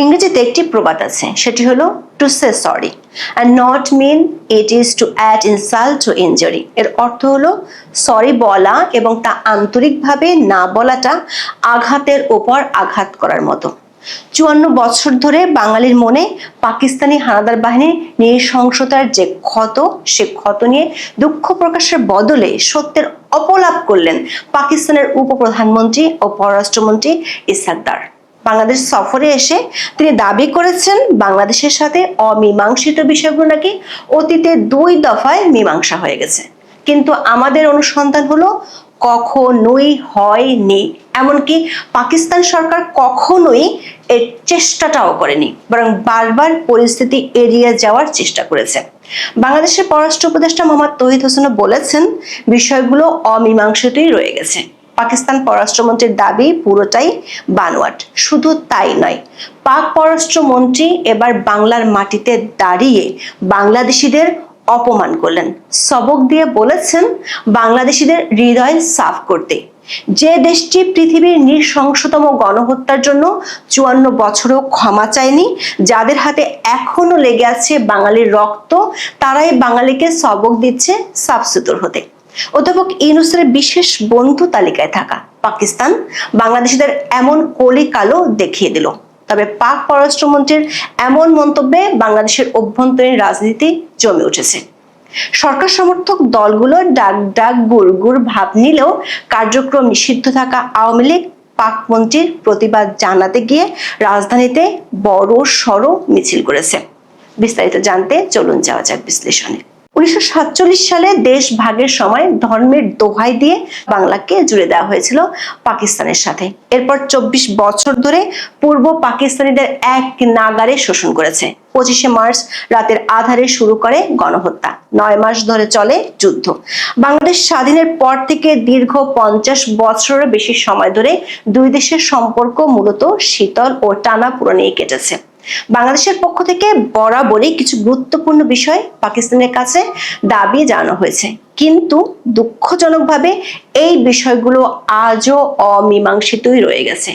ইংরেজিতে একটি প্রবাদ আছে, সেটি হলো to say sorry and not mean it is to add insult to injury এর অর্থ হলো সরি বলা এবং তা আন্তরিকভাবে না বলাটা আঘাতের ওপর আঘাত করার মতো। চুয়ান্ন বছর ধরে বাঙালির মনে পাকিস্তানি হানাদার বাহিনীর নৃশংসতার যে ক্ষত, সে ক্ষত নিয়ে দুঃখ প্রকাশের বদলে সত্যের অপলাপ করলেন পাকিস্তানের উপপ্রধানমন্ত্রী ও পররাষ্ট্রমন্ত্রী ইসাকদার। বাংলাদেশ সফরে এসে তিনি দাবি করেছেন বাংলাদেশের সাথে অমীমাংসিত বিষয়গুলো নাকি অতীতে দুই দফায় মীমাংসা হয়ে গেছে। কিন্তু আমাদের অনুসন্ধান হলো কখনোই হয়নি, এমনকি পাকিস্তান সরকার কখনোই এর চেষ্টাটাও করেনি, বরং বারবার পরিস্থিতি এড়িয়ে যাওয়ার চেষ্টা করেছে। বাংলাদেশের পররাষ্ট্র উপদেষ্টা মোহাম্মদ তহিদ হোসেন বলেছেন, বিষয়গুলো অমীমাংসিতই রয়ে গেছে। পাকিস্তান পররাষ্ট্রমন্ত্রীর দাবি পুরোটাই বানোয়াট। শুধু তাই নয়, পাক পররাষ্ট্রমন্ত্রী এবার বাংলার মাটিতে দাঁড়িয়ে বাংলাদেশিদের অপমান করলেন। সবক দিয়ে বলেছেন, বাংলাদেশিদের হৃদয় সাফ করতে। যে দেশটি পৃথিবীর নৃশংসতম গণহত্যার জন্য চুয়ান্ন বছরও ক্ষমা চায়নি, যাদের হাতে এখনও লেগে আছে বাঙালির রক্ত, তারাই বাঙালিকে সবক দিচ্ছে সাফসুতর হতে। অধ্যাপক ইউনুসের বিশেষ বন্ধু তালিকায় থাকা। পাকিস্তান বাংলাদেশিদের এমন কলি কালো দেখিয়ে দিল। তবে পাক পররাষ্ট্রমন্ত্রীর এমন মন্তব্যে বাংলাদেশের অভ্যন্তরীণ রাজনীতি জমে উঠেছে। সরকার সমর্থক দলগুলোর ডাক ডাক গুড় গুড় ভাব নিলেও কার্যক্রম নিষিদ্ধ থাকা আওয়ামী লীগ পাক মন্ত্রীর প্রতিবাদ জানাতে গিয়ে রাজধানীতে বড় সড়ো মিছিল করেছে। বিস্তারিত জানতে চলুন যাওয়া যাক বিশ্লেষণে। উনিশশো সাতচল্লিশ সালে দেশ ভাগের সময় ধর্মের দোহাই দিয়ে বাংলাকে জুড়ে দেওয়া হয়েছিল পাকিস্তানের সাথে। এরপর চব্বিশ বছর ধরে পূর্ব পাকিস্তানিদের এক নাগারে শোষণ করেছে। পঁচিশে মার্চ রাতের আধারে শুরু করে গণহত্যা। নয় মাস ধরে চলে যুদ্ধ। বাংলাদেশ স্বাধীনের পর থেকে দীর্ঘ পঞ্চাশ বছরের বেশি সময় ধরে দুই দেশের সম্পর্ক মূলত শীতল ও টানা পুরো নিয়ে কেটেছে। বাংলাদেশের পক্ষ থেকে বরাবরই কিছু গুরুত্বপূর্ণ বিষয় পাকিস্তানের কাছে দাবি জানানো হয়েছে। কিন্তু দুঃখজনকভাবে এই বিষয়গুলো আজও অমীমাংসিতই রয়ে গেছে।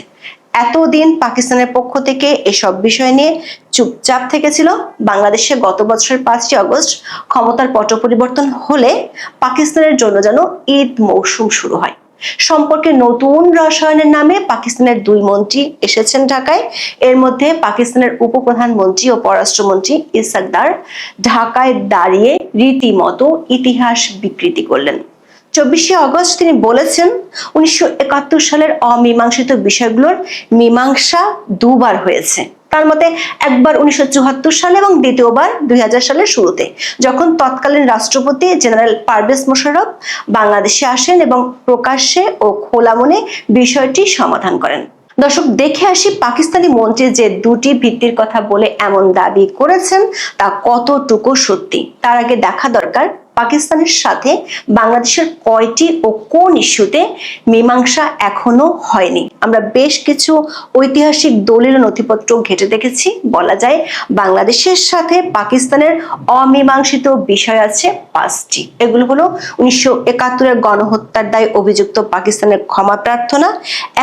এতদিন পাকিস্তানের পক্ষ থেকে এসব বিষয় নিয়ে চুপচাপ থেকেছিল। বাংলাদেশে গত বছরের পাঁচই আগস্ট ক্ষমতার পট পরিবর্তন হলে পাকিস্তানের জন্য যেন ঈদ মৌসুম শুরু হয়। সম্পর্কে নতুন রসায়নের নামে পাকিস্তানের দুই মন্ত্রী এসেছেন ঢাকায়। এর মধ্যে পাকিস্তানের উপপ্রধানমন্ত্রী ও পররাষ্ট্রমন্ত্রী ইসাকদার ঢাকায় দাঁড়িয়ে রীতিমতো ইতিহাস বিকৃতি করলেন। চব্বিশে অগস্ট তিনি বলেছেন, উনিশশো একাত্তর সালের অমীমাংসিত বিষয়গুলোর মীমাংসা দুবার হয়েছে। তার মতে একবার উনিশশো চুয়াত্তর সালে এবং দ্বিতীয়বার দুই সালের শুরুতে, যখন তৎকালীন রাষ্ট্রপতি জেনারেল পারভেজ মোশাররফ বাংলাদেশে আসেন এবং প্রকাশ্যে ও খোলা মনে বিষয়টি সমাধান করেন। দর্শক, দেখে আসি পাকিস্তানি মন্ত্রী যে দুটি ভিত্তির কথা বলে এমন দাবি করেছেন, তা কতটুকু সত্যি? তার আগে দেখা দরকার পাকিস্তানের সাথে বাংলাদেশের কয়টি ও কোন ইস্যুতে মীমাংসা এখনও হয়নি। আমরা বেশ কিছু ঐতিহাসিক দলিল নথিপত্র ঘেটে দেখেছি। বলা যায়, বাংলাদেশের সাথে পাকিস্তানের অমীমাংসিত বিষয় আছে পাঁচটি। এগুলো হলো উনিশশো একাত্তরের গণহত্যার দায় অভিযুক্ত পাকিস্তানের ক্ষমা প্রার্থনা,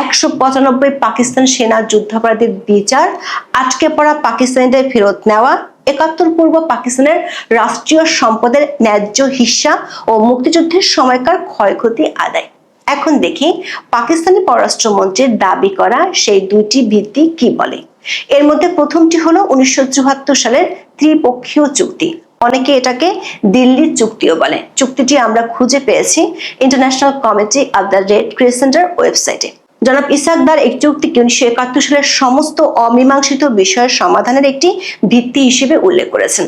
একশো পঁচানব্বই পাকিস্তান সেনা যুদ্ধাপরাধীর বিচার, আটকে পড়া পাকিস্তানিদের ফেরত নেওয়া একাত্তর পূর্ব পাকিস্তানের রাষ্ট্রীয় সম্পদের ন্যায্য হিস্সা ও মুক্তিযুদ্ধের সময়কার ক্ষয়ক্ষতি আদায়। এখন দেখি পাকিস্তানি পররাষ্ট্রমন্ত্রীর দাবি করা সেই দুইটি ভিত্তি কি বলে। এর মধ্যে প্রথমটি হলো উনিশশো চুয়াত্তর সালের ত্রিপক্ষীয় চুক্তি। অনেকে এটাকে দিল্লির চুক্তিও বলে। চুক্তিটি আমরা খুঁজে পেয়েছি International Committee of the Red ক্রিসেন্টার ওয়েবসাইটে। জনাব ইসাকদার এই চুক্তিকে উনিশশো একাত্তর সালের সমস্ত অমীমাংসিত বিষয়ের সমাধানের একটি ভিত্তি হিসেবে উল্লেখ করেছেন।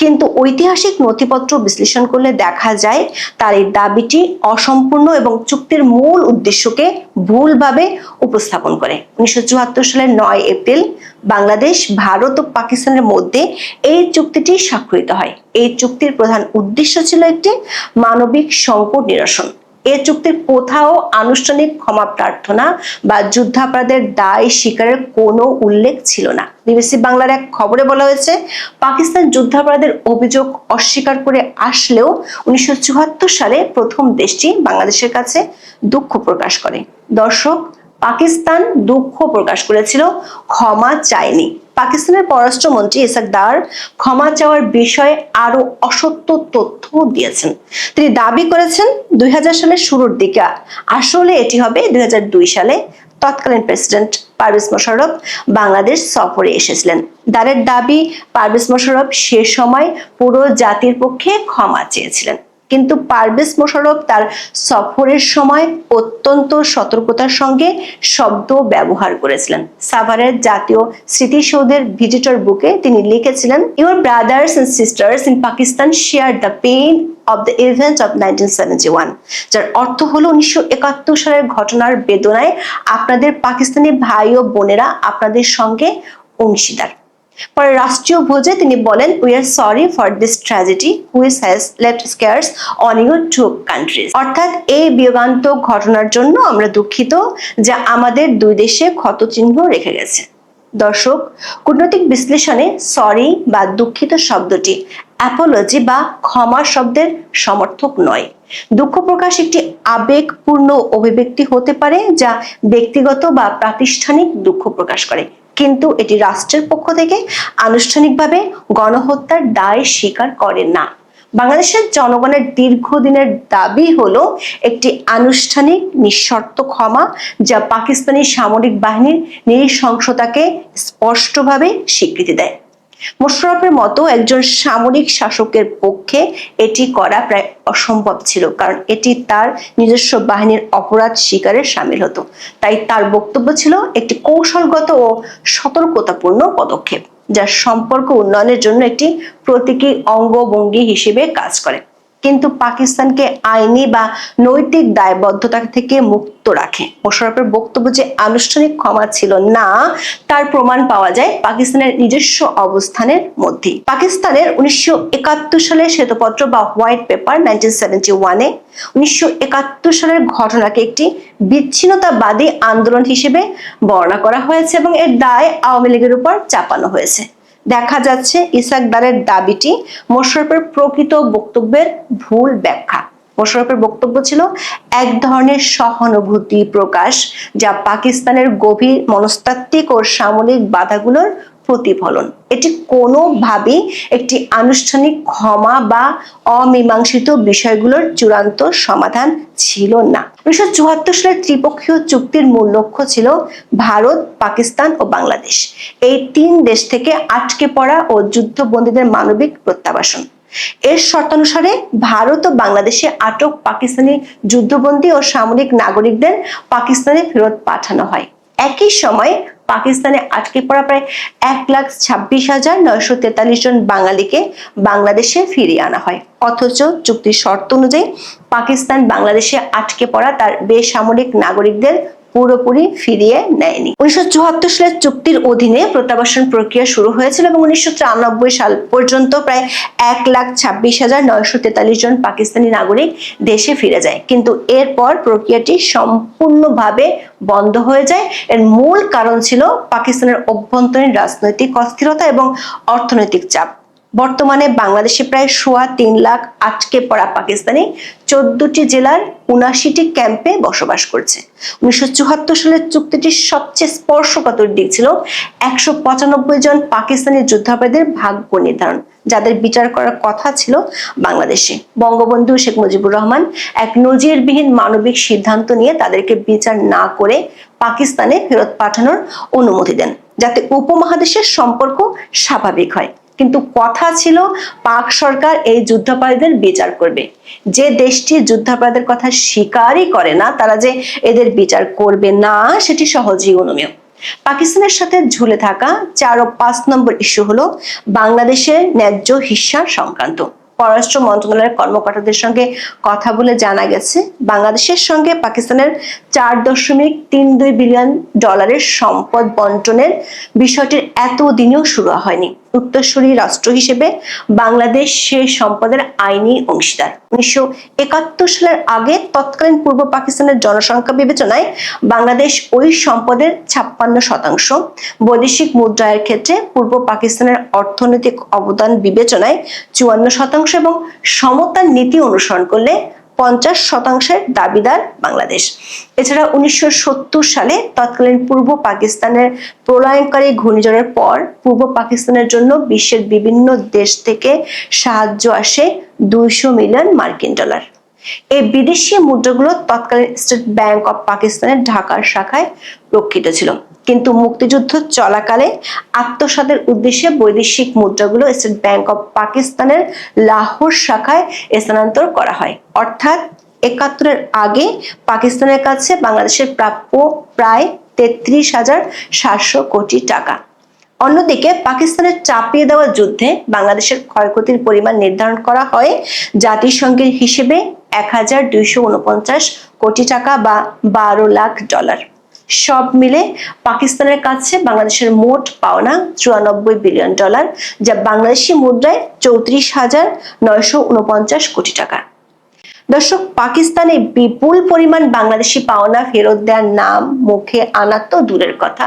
কিন্তু ঐতিহাসিক নথিপত্র বিশ্লেষণ করলে দেখা যায়, তার এই দাবিটি অসম্পূর্ণ এবং চুক্তির মূল উদ্দেশ্যকে ভুলভাবে উপস্থাপন করে। উনিশশো চুয়াত্তর সালের নয় এপ্রিল বাংলাদেশ, ভারত ও পাকিস্তানের মধ্যে এই চুক্তিটি স্বাক্ষরিত হয়। এই চুক্তির প্রধান উদ্দেশ্য ছিল একটি মানবিক সংকট নিরসন। এ চুক্তির কোথাও আনুষ্ঠানিক ক্ষমা প্রার্থনা বা যুদ্ধাপরাধের দায় স্বীকারের কোনো উল্লেখ ছিল না। বিবিসি বাংলার এক খবরে বলা হয়েছে, পাকিস্তান যুদ্ধাপরাধের অভিযোগ অস্বীকার করে আসলেও উনিশশো সালে প্রথম দেশটি বাংলাদেশের কাছে দুঃখ প্রকাশ করে। দর্শক, পাকিস্তান দুঃখ প্রকাশ করেছিল, ক্ষমা চায়নি। পাকিস্তানের পররাষ্ট্রমন্ত্রী ইসাক দার ক্ষমা চাওয়ার বিষয়ে আরও অসত্য তথ্য দিয়েছেন। তিনি দাবি করেছেন, দুই হাজার সালের শুরুর দিকে আসলে এটি হবে দুই হাজার দুই সালে তৎকালীন প্রেসিডেন্ট পারভেজ মোশাররফ বাংলাদেশ সফরে এসেছিলেন। দারের দাবি, পারভেজ মোশাররফ সে সময় পুরো জাতির পক্ষে ক্ষমা চেয়েছিলেন। কিন্তু পারভেজ মোশাররফ তার সফরের সময় অত্যন্ত সতর্কতার সঙ্গে শব্দ ব্যবহার করেছিলেন। সাভারের জাতীয় স্মৃতিসৌধের ভিজিটর বুকে তিনি লিখেছিলেন your brothers and sisters in Pakistan share the pain of the event of nineteen seventy one যার অর্থ হলো উনিশশো একাত্তর সালের ঘটনার বেদনায় আপনাদের পাকিস্তানি ভাই ও বোনেরা আপনাদের সঙ্গে অংশীদার। পরে রাষ্ট্রীয় ভোজে তিনি বলেন we are sorry for this tragedy which has left scars on your two countries অর্থাৎ এই বিয়োগান্তক ঘটনার জন্য আমরা দুঃখিত যা আমাদের দুই দেশে ক্ষতচিহ্ন রেখে গেছে। দর্শক, কূটনৈতিক বিশ্লেষণে সরি বা দুঃখিত শব্দটি অ্যাপোলজি বা ক্ষমা শব্দের সমর্থক নয়। দুঃখ প্রকাশ একটি আবেগপূর্ণ অভিব্যক্তি হতে পারে যা ব্যক্তিগত বা প্রাতিষ্ঠানিক দুঃখ প্রকাশ করে। কিন্তু এটি রাষ্ট্রের পক্ষ থেকে আনুষ্ঠানিকভাবে গণহত্যার দায় স্বীকার করে না। বাংলাদেশের জনগণের দীর্ঘদিনের দাবি হলো একটি আনুষ্ঠানিক নিঃশর্ত ক্ষমা, যা পাকিস্তানি সামরিক বাহিনীর নৃশংসতাকে স্পষ্টভাবে স্বীকৃতি দেয়। মোশাররফের মতো একজন সামরিক শাসকের পক্ষে এটি করা প্রায় অসম্ভব ছিল, কারণ এটি তার নিজস্ব বাহিনীর অপরাধ শিকারে সামিল হতো। তাই তার বক্তব্য ছিল একটি কৌশলগত ও সতর্কতাপূর্ণ পদক্ষেপ যা সম্পর্ক উন্নয়নের জন্য একটি প্রতীকী অঙ্গভঙ্গি হিসেবে কাজ করে। কিন্তু পাকিস্তানকে আইনি বা নৈতিক দায়বদ্ধতা থেকে মুক্ত রাখে। মোশাররফের বক্তব্য যে আনুষ্ঠানিক ক্ষমা ছিল না, তার প্রমাণ পাওয়া যায় পাকিস্তানের নিজস্ব অবস্থানের মধ্যেই। পাকিস্তানের উনিশশো সালের শ্বেতপত্র বা হোয়াইট পেপার নাইনটিন সেভেন্টি ওয়ানে উনিশশো একাত্তর সালের ঘটনাকে একটি বিচ্ছিন্নতাবাদী আন্দোলন হিসেবে বর্ণনা করা হয়েছে এবং এর দায় আওয়ামী লীগের উপর চাপানো হয়েছে। দেখা যাচ্ছে ইসাকদারের দাবিটি মোশরফের প্রকৃত বক্তব্যের ভুল ব্যাখ্যা। মোশরফের বক্তব্য ছিল, এক ধরনের সহানুভূতি প্রকাশ যা পাকিস্তানের গভীর মনস্তাত্ত্বিক ও সামরিক বাধাগুলোর প্রতিফলন। এটি কোনোভাবেই একটি আনুষ্ঠানিক ক্ষমা বা অমীমাংসিত বিষয়গুলোর চূড়ান্ত সমাধান ছিল না। উনিশশো চুয়াত্তর সালের ত্রিপক্ষীয় চুক্তির মূল লক্ষ্য ছিল ভারত, পাকিস্তান ও বাংলাদেশ। এই তিন দেশ থেকে আটকে পড়া ও যুদ্ধবন্দীদের মানবিক প্রত্যাবাসন। এর শর্তানুসারে ভারত ও বাংলাদেশে আটক পাকিস্তানি যুদ্ধবন্দী ও সামরিক নাগরিকদের পাকিস্তানে ফেরত পাঠানো হয়। একই সময় পাকিস্তানে আটকে পড়া প্রায় এক লাখ ছাব্বিশ হাজার নয়শো তেতাল্লিশ জন বাঙালিকে বাংলাদেশে ফিরিয়ে আনা হয়। অথচ চুক্তির শর্ত অনুযায়ী পাকিস্তান বাংলাদেশে আটকে পড়া তার বেসামরিক নাগরিকদের পুরোপুরি ফিরিয়ে নেয়নি। উনিশশো চুয়াত্তর সালের চুক্তির অধীনে প্রত্যাবাসন প্রক্রিয়া শুরু হয়েছিল এবং উনিশশো সাল পর্যন্ত প্রায় এক লাখ ছাব্বিশ হাজার নয়শো তেতাল্লিশ জন পাকিস্তানি নাগরিক দেশে ফিরে যায়। কিন্তু এরপর প্রক্রিয়াটি সম্পূর্ণভাবে বন্ধ হয়ে যায়। এর মূল কারণ ছিল পাকিস্তানের অভ্যন্তরীণ রাজনৈতিক অস্থিরতা এবং অর্থনৈতিক চাপ। বর্তমানে বাংলাদেশে প্রায় সোয়া তিন লাখ আটকে পড়া পাকিস্তানি চোদ্দটি জেলার উনাশিটি ক্যাম্পে বসবাস করছে। উনিশশো চুয়াত্তর সালের চুক্তিটির সবচেয়ে স্পর্শকাতর দিক ছিল একশো পঁচানব্বই জন পাকিস্তানি যুদ্ধাপরাধীদের ভাগ্য নির্ধারণ, যাদের বিচার করার কথা ছিল বাংলাদেশে। বঙ্গবন্ধু শেখ মুজিবুর রহমান এক নজিরবিহীন মানবিক সিদ্ধান্ত নিয়ে তাদেরকে বিচার না করে পাকিস্তানে ফেরত পাঠানোর অনুমতি দেন, যাতে উপমহাদেশের সম্পর্ক স্বাভাবিক হয়। কিন্তু কথা ছিল, পাক সরকার এই যুদ্ধাপরাধীদের বিচার করবে। যে দেশটি যুদ্ধাপরাধের কথা স্বীকারই করে না, তারা যে এদের বিচার করবে না, সেটি সহজেই অনুমেয় পাকিস্তানের সাথে ঝুলে থাকা চার ও পাঁচ নম্বর ইস্যু হলো বাংলাদেশের ন্যায্য হিস্সা সংক্রান্ত। পররাষ্ট্র মন্ত্রণালয়ের কর্মকর্তাদের সঙ্গে কথা বলে জানা গেছে, বাংলাদেশের সঙ্গে পাকিস্তানের চার দশমিক তিন দুই বিলিয়ন ডলারের সম্পদ বন্টনের বিষয়টির এতদিনেও শুরু হয়নি। উত্তরসূরি রাষ্ট্র হিসেবে বাংলাদেশ সম্পদের আইনি অংশীদার। উনিশশো একাত্তর সালের আগে তৎকালীন পূর্ব পাকিস্তানের জনসংখ্যা বিবেচনায় বাংলাদেশ ওই সম্পদের ছাপ্পান্ন শতাংশ। বৈদেশিক মুদ্রায়ের ক্ষেত্রে পূর্ব পাকিস্তানের অর্থনৈতিক অবদান বিবেচনায় চুয়ান্ন শতাংশ এবং সমতার নীতি অনুসরণ করলে পঞ্চাশ শতাংশের দাবিদার বাংলাদেশ। এছাড়া উনিশশো সত্তর সালে তৎকালীন পূর্ব পাকিস্তানের প্রলয়নকারী ঘূর্ণিঝড়ের পর পূর্ব পাকিস্তানের জন্য বিশ্বের বিভিন্ন দেশ থেকে সাহায্য আসে দুইশো মিলিয়ন মার্কিন ডলার। এই বিদেশি মুদ্রাগুলো তৎকালীন স্টেট ব্যাংক অফ পাকিস্তানের ঢাকার শাখায় রক্ষিত ছিল। কিন্তু মুক্তিযুদ্ধ চলাকালে আত্মসাতের উদ্দেশ্যে বৈদেশিক মুদ্রাগুলো স্টেট ব্যাংক অফ পাকিস্তানের লাহোর শাখায় স্থানান্তর করা হয়। অর্থাৎ একাত্তরের আগে পাকিস্তানের কাছে বাংলাদেশের প্রাপ্য প্রায় তেত্রিশ হাজার সাতশো কোটি টাকা। অন্যদিকে পাকিস্তানের চাপিয়ে দেওয়া যুদ্ধে বাংলাদেশের ক্ষয়ক্ষতির পরিমাণ নির্ধারণ করা হয় জাতিসংঘের হিসেবে এক হাজার দুইশো উনপঞ্চাশ কোটি টাকা বা বারো লাখ ডলার। সব মিলে পাকিস্তানের কাছে বাংলাদেশের মোট পাওনা চুরানব্বই বিলিয়ন ডলার, যা বাংলাদেশি মুদ্রায় চৌত্রিশ হাজার নয়শো উনপঞ্চাশ কোটি টাকা। দর্শক, পাকিস্তানে বিপুল পরিমাণ বাংলাদেশি পাওনা ফেরত দেওয়ার নাম মুখে আনা তো দূরের কথা।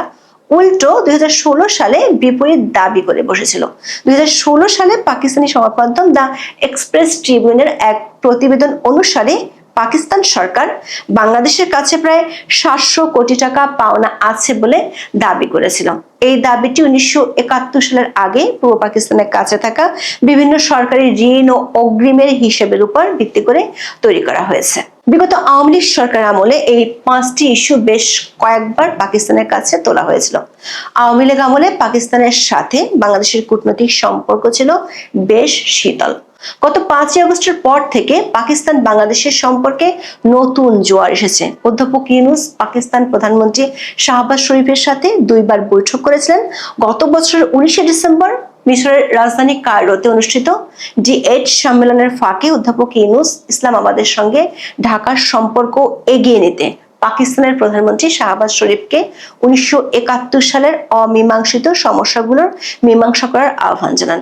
উল্টো দুই হাজার ষোলো সালে বিপরীত দাবি করে বসেছিল। দুই হাজার ষোলো সালে পাকিস্তানি সংবাদ মাধ্যম দ্য এক্সপ্রেস ট্রিবিউনের এক প্রতিবেদন অনুসারে পাকিস্তান সরকার বাংলাদেশের কাছে প্রায় সাতশো কোটি টাকা পাওনা আছে বলে দাবি করেছিল। এই দাবিটি উনিশশো একাত্তর সালের আগে পূর্ব পাকিস্তানের কাছে থাকা বিভিন্ন সরকারি ঋণ ও অগ্রিমের হিসেবের উপর ভিত্তি করে তৈরি করা হয়েছে। বিগত আওয়ামী লীগ সরকার আমলে এই পাঁচটি ইস্যু বেশ কয়েকবার পাকিস্তানের কাছে তোলা হয়েছিল। আওয়ামী লীগ আমলে পাকিস্তানের সাথে বাংলাদেশের কূটনৈতিক সম্পর্ক ছিল বেশ শীতল। গত পাঁচই আগস্টের পর থেকে পাকিস্তান বাংলাদেশের সম্পর্কে নতুন জোয়ার এসেছে। অধ্যাপক ইউনুস পাকিস্তান প্রধানমন্ত্রী শাহবাজ শরীফের সাথে দুইবার বৈঠক করেছিলেন। গত বছরের উনিশে ডিসেম্বর মিশরের রাজধানী কায়রোতে অনুষ্ঠিত জি এইট সম্মেলনের ফাঁকে অধ্যাপক ইউনুস ইসলাম আমাদের সঙ্গে ঢাকার সম্পর্ক এগিয়ে নিতে পাকিস্তানের প্রধানমন্ত্রী শাহবাজ শরীফকে উনিশশো একাত্তর সালের অমীমাংসিত সমস্যাগুলোর মীমাংসা করার আহ্বান জানান।